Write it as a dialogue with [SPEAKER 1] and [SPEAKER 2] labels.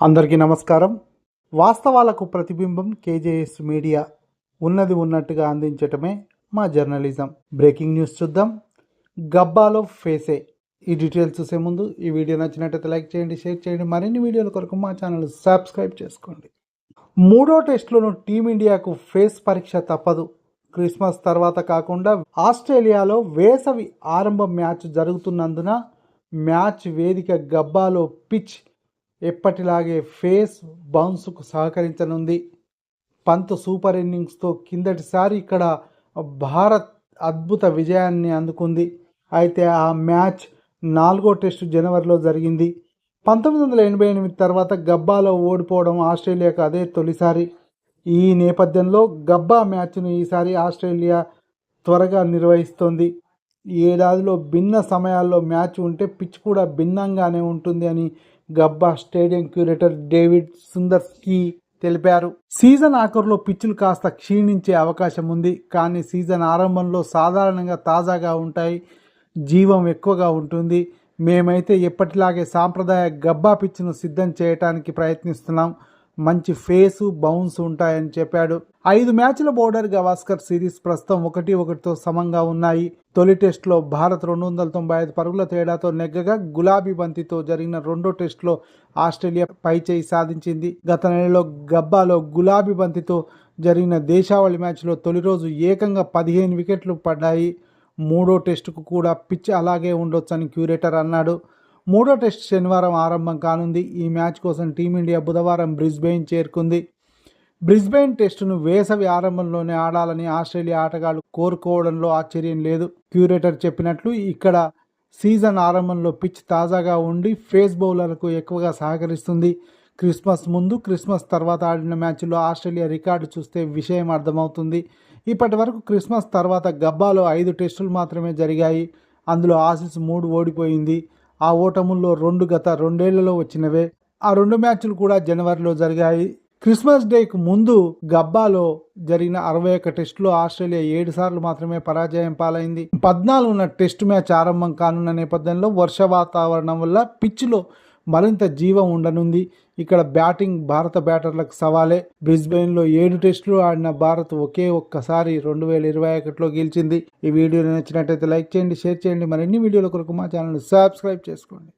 [SPEAKER 1] అందరికీ నమస్కారం. వాస్తవాలకు ప్రతిబింబం కేజేఎస్ మీడియా ఉన్నది ఉన్నట్టుగా అందించటమే మా జర్నలిజం. బ్రేకింగ్ న్యూస్ చూద్దాం. గబ్బాలో ఫేసే. ఈ డీటెయిల్స్ చూసే ముందు ఈ వీడియో నచ్చినట్టయితే లైక్ చేయండి షేర్ చేయండి మరిన్ని వీడియోల కొరకు మా ఛానల్ సబ్స్క్రైబ్ చేసుకోండి. మూడో టెస్టులోనూ టీమిండియాకు ఫేస్ పరీక్ష తప్పదు. క్రిస్మస్ తర్వాత కాకుండా ఆస్ట్రేలియాలో వేసవి ఆరంభ మ్యాచ్ జరుగుతున్నందున మ్యాచ్ వేదిక గబ్బాలో పిచ్ ఎప్పటిలాగే ఫేస్ బౌన్స్కు సహకరించనుంది. పంత్ సూపర్ ఇన్నింగ్స్తో కిందటిసారి ఇక్కడ భారత్ అద్భుత విజయాన్ని అందుకుంది. అయితే ఆ మ్యాచ్ నాలుగో టెస్టు జనవరిలో జరిగింది. పంతొమ్మిది వందల ఎనభై ఎనిమిది తర్వాత గబ్బాలో ఓడిపోవడం ఆస్ట్రేలియాకు అదే తొలిసారి. ఈ నేపథ్యంలో గబ్బా మ్యాచ్ను ఈసారి ఆస్ట్రేలియా త్వరగా నిర్వహిస్తోంది. ఏడాదిలో భిన్న సమయాల్లో మ్యాచ్ ఉంటే పిచ్ కూడా భిన్నంగానే ఉంటుంది అని Gabba stadium curator David Sandurski తెలిపారు. సీజన్ ఆఖరులో పిచ్చులు కాస్త క్షీణించే అవకాశం ఉంది. కానీ సీజన్ ఆరంభంలో సాధారణంగా తాజాగా ఉంటాయి. జీవం ఎక్కువగా ఉంటుంది. మేమైతే ఎప్పటిలాగే సాంప్రదాయ గబ్బా పిచ్చును సిద్ధం చేయటానికి ప్రయత్నిస్తున్నాం. మంచి ఫేసు బౌన్స్ ఉంటాయని చెప్పాడు. ఐదు మ్యాచ్ల బోర్డర్ గవాస్కర్ సిరీస్ ప్రస్తుతం ఒకటి ఒకటితో సమంగా ఉన్నాయి. తొలి టెస్టులో భారత్ రెండు వందల తొంభై ఐదు పరుగుల తేడాతో నెగ్గగా గులాబీ బంతితో జరిగిన రెండో టెస్టులో ఆస్ట్రేలియా పైచేయి సాధించింది. గత నెలలో గబ్బాలో గులాబీ బంతితో జరిగిన దేశావళి మ్యాచ్లో తొలి రోజు ఏకంగా పదిహేను వికెట్లు పడ్డాయి. మూడో టెస్టుకు కూడా పిచ్ అలాగే ఉండొచ్చని క్యూరేటర్ అన్నాడు. మూడో టెస్ట్ శనివారం ఆరంభం కానుంది. ఈ మ్యాచ్ కోసం టీమిండియా బుధవారం బ్రిస్బెయిన్ చేరుకుంది. బ్రిస్బెయిన్ టెస్టును వేసవి ఆరంభంలోనే ఆడాలని ఆస్ట్రేలియా ఆటగాళ్ళు కోరుకోవడంలో ఆశ్చర్యం లేదు. క్యూరేటర్ చెప్పినట్లు ఇక్కడ సీజన్ ఆరంభంలో పిచ్ తాజాగా ఉండి ఫేస్ బౌలర్లకు ఎక్కువగా సహకరిస్తుంది. క్రిస్మస్ ముందు క్రిస్మస్ తర్వాత ఆడిన మ్యాచ్లో ఆస్ట్రేలియా రికార్డు చూస్తే విషయం అర్థమవుతుంది. ఇప్పటి వరకు క్రిస్మస్ తర్వాత గబ్బాలో ఐదు టెస్టులు మాత్రమే జరిగాయి. అందులో ఆసిస్ మూడు ఓడిపోయింది. ఆ ఓటముల్లో రెండు గత రెండేళ్ళలో వచ్చినవే. ఆ రెండు మ్యాచ్లు కూడా జనవరిలో జరిగాయి. క్రిస్మస్ డేకు ముందు గబ్బాలో జరిగిన అరవై ఒక్క టెస్టులో ఆస్ట్రేలియా ఏడు సార్లు మాత్రమే పరాజయం పాలైంది. పద్నాలుగున టెస్ట్ మ్యాచ్ ఆరంభం కానున్న నేపథ్యంలో వర్ష వాతావరణం వల్ల పిచ్లో మరింత జీవం ఉండనుంది. ఇక్కడ బ్యాటింగ్ భారత బ్యాటర్లకు సవాలే. బ్రిస్బెయిన్లో ఏడు టెస్టులు ఆడిన భారత్ ఒకే ఒక్కసారి రెండు వేల ఇరవై ఒకటిలో గెలిచింది. ఈ వీడియో నచ్చినట్టయితే లైక్ చేయండి షేర్ చేయండి. మరిన్ని వీడియోల కొరకు మా ఛానల్ సబ్స్క్రైబ్ చేసుకోండి.